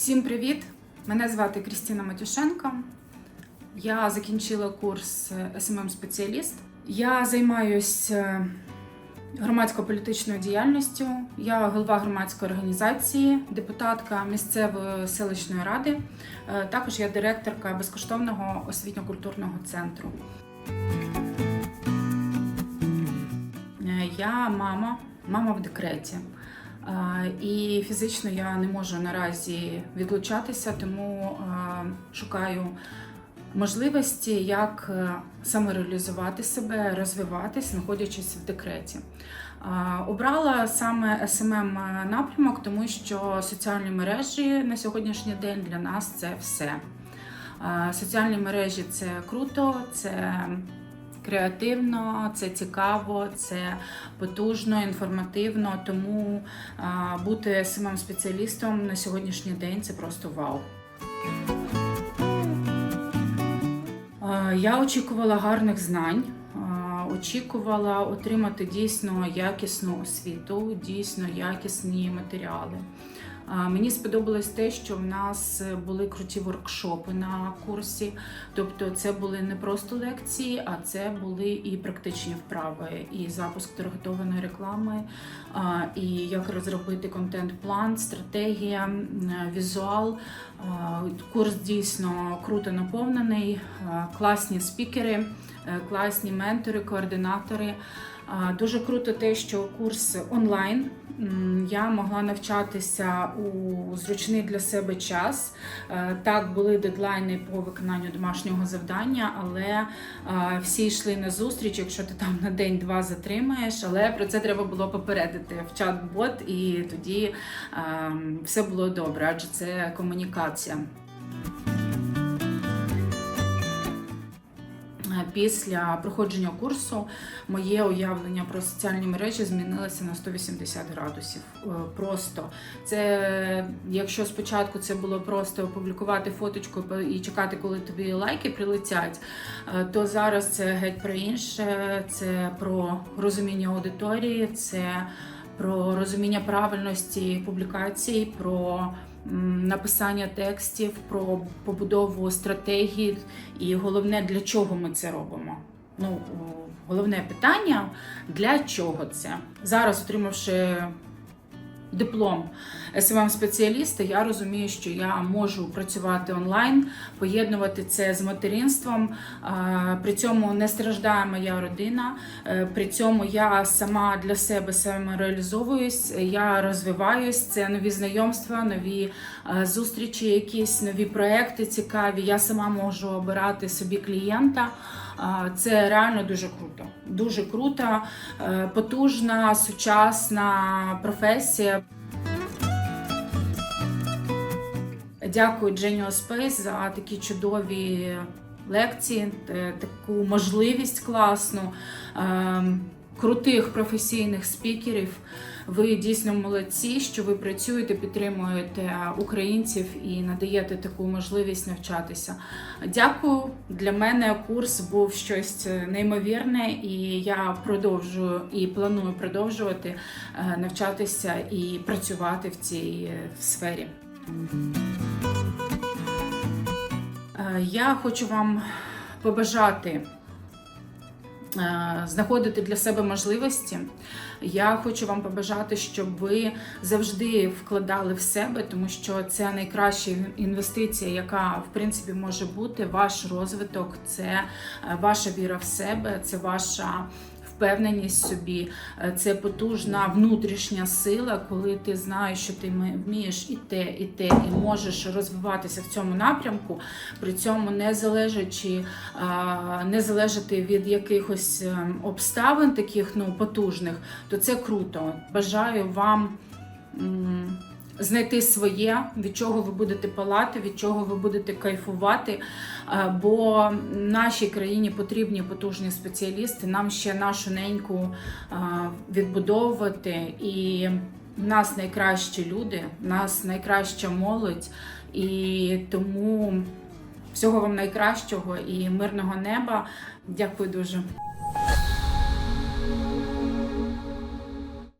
Всім привіт! Мене звати Крістіна Матюшенко. Я закінчила курс СММ спеціаліст. Я займаюся громадсько-політичною діяльністю. Я голова громадської організації, депутатка місцевої селищної ради. Е, Також я директорка безкоштовного освітньо-культурного центру. Е, Я мама, мама в декреті. Е, І фізично я не можу наразі відлучатися, тому е, шукаю можливості, як е, самореалізувати себе, розвиватись, знаходячись в декреті. Е, Обрала саме SMM напрямок, тому що соціальні мережі на сьогоднішній день для нас це все. Е, Соціальні мережі це круто, це креативно, це цікаво, це потужно, інформативно. Тому бути самим спеціалістом на сьогоднішній день це просто вау. Я очікувала гарних знань. Очікувала отримати дійсно якісну освіту, дійсно якісні матеріали. Мені сподобалось те, що в нас були круті воркшопи на курсі. Тобто, це були не просто лекції, а це були і практичні вправи, і запуск таргетованої реклами, і як розробити контент-план, стратегія, візуал. Курс дійсно круто наповнений, класні спікери, е, класні ментори, координатори. Дуже круто те, що курс онлайн. Я могла навчатися у зручний для себе час. Е, Так, були дедлайни по виконанню домашнього завдання, але е, всі йшли на зустріч, якщо ти там на день-два затримаєш. Але про це треба було попередити в чат-бот, і тоді е, все було добре, адже це комунікація. Після проходження курсу моє уявлення про соціальні мережі змінилося на 180 градусів. Е, Просто це, якщо спочатку це було просто опублікувати фоточку і чекати, коли тобі лайки прилетять, е, то зараз це геть про інше. Це про розуміння аудиторії, це про розуміння правильності публікацій, про написання текстів, про побудову стратегії, і головне, для чого ми це робимо. Ну, головне питання для чого це? Зараз, отримавши диплом СММ спеціаліста, я розумію, що я можу працювати онлайн, поєднувати це з материнством. При цьому не страждає моя родина. е, При цьому я сама для себе самореалізовуюсь, я розвиваюсь. Це нові знайомства, нові е, зустрічі, якісь нові проекти цікаві. Я сама можу обирати собі клієнта. Це реально дуже круто. Дуже круто, е, потужна, сучасна професія. Дякую Genius Space за такі чудові лекції, е, таку можливість класну, е, крутих професійних спікерів. Ви дійсно молодці, що ви працюєте, підтримуєте українців і надаєте таку можливість навчатися. Дякую. Для мене курс був щось неймовірне, і я продовжую і планую продовжувати е, навчатися і працювати в цій е, сфері. Е, Я хочу вам побажати е, знаходити для себе можливості. Я хочу вам побажати, щоб ви завжди вкладали в себе, тому що це найкраща інвестиція, яка в принципі може бути. Ваш розвиток, це е, ваша віра в себе, це ваша. Впевненість в собі, Е, це потужна внутрішня сила, коли ти знаєш, що ти вмієш і те, і те, і можеш розвиватися в цьому напрямку, при цьому не залежачи, не залежати від якихось ем, обставин таких ну потужних, то це круто. Бажаю вам. Знайти своє, від чого ви будете палати, від чого ви будете кайфувати. Е, Бо нашій країні потрібні потужні спеціалісти. Нам ще нашу неньку е, відбудовувати. І в нас найкращі люди, в нас найкраща молодь. І тому всього вам найкращого і мирного неба. Дякую дуже.